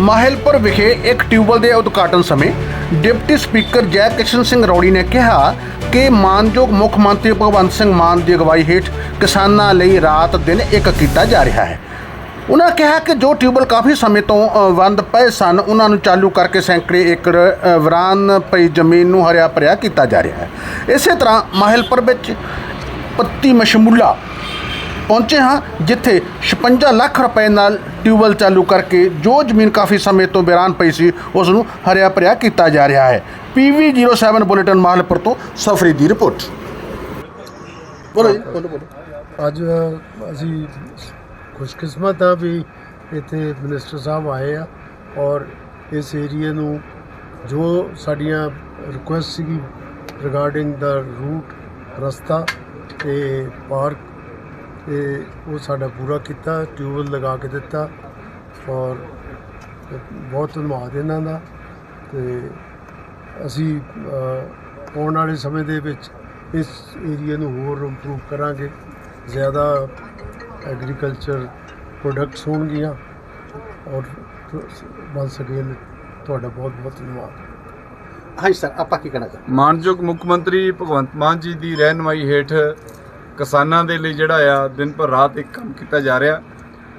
ਮਾਹਿਲਪੁਰ ਵਿਖੇ ਇੱਕ ਟਿਊਬਲ ਦੇ ਉਦਘਾਟਨ ਸਮੇਂ ਡਿਪਟੀ ਸਪੀਕਰ ਜੈ ਕਿਸ਼ਨ ਸਿੰਘ ਰੌੜੀ ਨੇ ਕਿਹਾ ਕਿ ਮਾਨਯੋਗ ਮੁੱਖ ਮੰਤਰੀ ਭਗਵੰਤ ਸਿੰਘ ਮਾਨ ਦੀ ਅਗਵਾਈ ਹੇਠ ਕਿਸਾਨਾਂ ਲਈ ਰਾਤ ਦਿਨ ਇੱਕ ਕੀਤਾ ਜਾ ਰਿਹਾ ਹੈ। ਉਹਨਾਂ ਕਿਹਾ ਕਿ ਜੋ ਟਿਊਬਲ ਕਾਫੀ ਸਮੇਂ ਤੋਂ ਅ, ਬੰਦ ਪਏ ਸਨ ਉਹਨਾਂ ਨੂੰ ਚਾਲੂ ਕਰਕੇ ਸੈਂਕੜੇ ਏਕੜ ਅ, ਪਈ ਜ਼ਮੀਨ ਨੂੰ ਹਰਿਆ ਭਰਿਆ ਕੀਤਾ ਜਾ ਰਿਹਾ ਹੈ। ਇਸੇ ਤਰ੍ਹਾਂ ਮਾਹਿਲਪੁਰ ਵਿੱਚ ਪੱਤੀ ਮਸ਼ਮੂਲਾ ਪਹੁੰਚੇ ਹਾਂ, ਜਿੱਥੇ 56 ਲੱਖ ਰੁਪਏ ਨਾਲ ਟਿਊਬਲ ਚਾਲੂ ਕਰਕੇ ਜੋ ਜ਼ਮੀਨ ਕਾਫੀ ਸਮੇਂ ਤੋਂ ਬੇਰਾਨ ਪਈ ਸੀ, ਉਸ ਨੂੰ ਹਰਿਆ ਭਰਿਆ ਕੀਤਾ ਜਾ ਰਿਹਾ ਹੈ। ਪੀਵੀ 07 ਬੁਲੇਟਿਨ ਮਾਹਲਪੁਰ ਤੋਂ ਸਫਰੀ ਦੀ ਰਿਪੋਰਟ। ਬੋਲੋ ਜੀ, ਬੋਲੋ ਬੋਲੋ। ਅੱਜ ਅਸੀਂ ਖੁਸ਼ਕਿਸਮਤ ਆ ਵੀ ਇੱਥੇ ਮਿਨਿਸਟਰ ਸਾਹਿਬ ਆਏ ਆ ਔਰ ਇਸ ਏਰੀਏ ਨੂੰ ਜੋ ਸਾਡੀਆਂ ਰਿਕੁਐਸਟ ਸੀਗੀ ਰਿਗਾਰਡਿੰਗ ਦਾ ਰੂਟ ਰਸਤਾ ਤੇ ਪਾਰਕ ਤੇ ਉਹ ਸਾਡਾ ਪੂਰਾ ਕੀਤਾ ਟਿਊਬਲ ਲਗਾ ਕੇ ਦਿੱਤਾ ਔਰ ਬਹੁਤ ਧੰਨਵਾਦ ਇਹਨਾਂ ਦਾ। ਤੇ ਅਸੀਂ ਆਉਣ ਵਾਲੇ ਸਮੇਂ ਦੇ ਵਿੱਚ ਇਸ ਏਰੀਆ ਨੂੰ ਹੋਰ ਇੰਪਰੂਵ ਕਰਾਂਗੇ। ਜ਼ਿਆਦਾ ਐਗਰੀਕਲਚਰ ਪ੍ਰੋਡਕਟਸ ਹੋਣਗੀਆਂ ਔਰ ਬਣ ਸਕੇ ਤੁਹਾਡਾ ਬਹੁਤ ਬਹੁਤ ਧੰਨਵਾਦ। ਹਾਂਜੀ ਸਰ ਆਪਾਂ ਕੀ ਕਹਿਣਾ ਚਾਹੁੰਦੇ? ਮਾਨਯੋਗ ਮੁੱਖ ਮੰਤਰੀ ਭਗਵੰਤ ਮਾਨ ਜੀ ਦੀ ਰਹਿਨਮਾਈ ਹੇਠ ਕਿਸਾਨਾਂ ਦੇ ਲਈ ਜਿਹੜਾ ਆ, ਦਿਨ ਭਰ ਰਾਤ ਇੱਕ ਕੰਮ ਕੀਤਾ ਜਾ ਰਿਹਾ।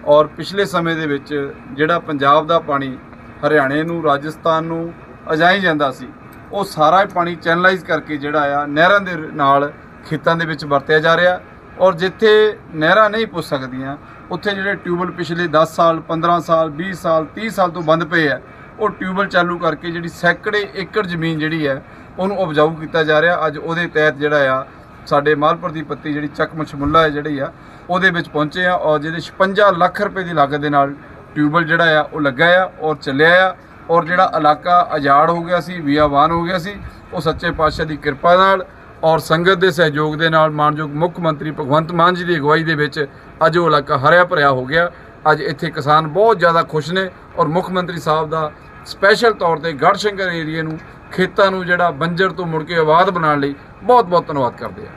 ਔਰ ਪਿਛਲੇ ਸਮੇਂ ਦੇ ਵਿੱਚ ਜਿਹੜਾ ਪੰਜਾਬ ਦਾ ਪਾਣੀ ਹਰਿਆਣੇ ਨੂੰ, ਰਾਜਸਥਾਨ ਨੂੰ ਅਜਾਈ ਜਾਂਦਾ ਸੀ, ਉਹ ਸਾਰਾ ਪਾਣੀ ਚੈਨਲਾਈਜ਼ ਕਰਕੇ ਜਿਹੜਾ ਆ, ਨਹਿਰਾਂ ਦੇ ਨਾਲ ਖੇਤਾਂ ਦੇ ਵਿੱਚ ਵਰਤਿਆ ਜਾ ਰਿਹਾ। ਔਰ ਜਿੱਥੇ ਨਹਿਰਾਂ ਨਹੀਂ ਪੁੱਜ ਸਕਦੀਆਂ, ਉੱਥੇ ਜਿਹੜੇ ਟਿਊਬਲ ਪਿਛਲੇ 10 ਸਾਲ 15 ਸਾਲ 20 ਸਾਲ 30 ਸਾਲ ਤੋਂ ਬੰਦ ਪਏ ਆ, ਉਹ ਟਿਊਬਲ ਚਾਲੂ ਕਰਕੇ ਜਿਹੜੀ ਸੈਂਕੜੇ ਏਕੜ ਜ਼ਮੀਨ ਜਿਹੜੀ ਹੈ, ਉਹਨੂੰ ਉਪਜਾਊ ਕੀਤਾ ਜਾ ਰਿਹਾ। ਅੱਜ ਉਹਦੇ ਤਹਿਤ ਜਿਹੜਾ ਆ ਸਾਡੇ ਮਾਲਪੁਰ ਦੀ ਪੱਤੀ ਜਿਹੜੀ ਚੱਕ ਮਸ਼ਮੁੱਲਾ ਹੈ ਜਿਹੜੀ ਆ, ਉਹਦੇ ਵਿੱਚ ਪਹੁੰਚੇ ਆ ਔਰ ਜਿਹਦੇ 56 ਲੱਖ ਰੁਪਏ ਦੀ ਲਾਗਤ ਦੇ ਨਾਲ ਟਿਊਬਲ ਜਿਹੜਾ ਆ, ਉਹ ਲੱਗਾ ਆ ਔਰ ਚੱਲਿਆ ਆ ਔਰ ਜਿਹੜਾ ਇਲਾਕਾ ਆਜ਼ਾਦ ਹੋ ਗਿਆ ਸੀ, ਵੀਆਵਾਨ ਹੋ ਗਿਆ ਸੀ, ਉਹ ਸੱਚੇ ਪਾਤਸ਼ਾਹ ਦੀ ਕਿਰਪਾ ਨਾਲ ਔਰ ਸੰਗਤ ਦੇ ਸਹਿਯੋਗ ਦੇ ਨਾਲ ਮਾਨਯੋਗ ਮੁੱਖ ਮੰਤਰੀ ਭਗਵੰਤ ਮਾਨ ਜੀ ਦੀ ਅਗਵਾਈ ਦੇ ਵਿੱਚ ਅੱਜ ਉਹ ਇਲਾਕਾ ਹਰਿਆ ਭਰਿਆ ਹੋ ਗਿਆ। ਅੱਜ ਇੱਥੇ ਕਿਸਾਨ ਬਹੁਤ ਜ਼ਿਆਦਾ ਖੁਸ਼ ਨੇ ਔਰ ਮੁੱਖ ਮੰਤਰੀ ਸਾਹਿਬ ਦਾ ਸਪੈਸ਼ਲ ਤੌਰ ਤੇ ਗੜਸ਼ੰਕਰ ਏਰੀਆ ਨੂੰ ਖੇਤਾਂ ਨੂੰ ਜਿਹੜਾ ਬੰਜਰ ਤੋਂ ਮੁੜ ਕੇ ਆਬਾਦ ਬਣਾਉਣ ਲਈ बहुत बहुत धन्यवाद कर दिया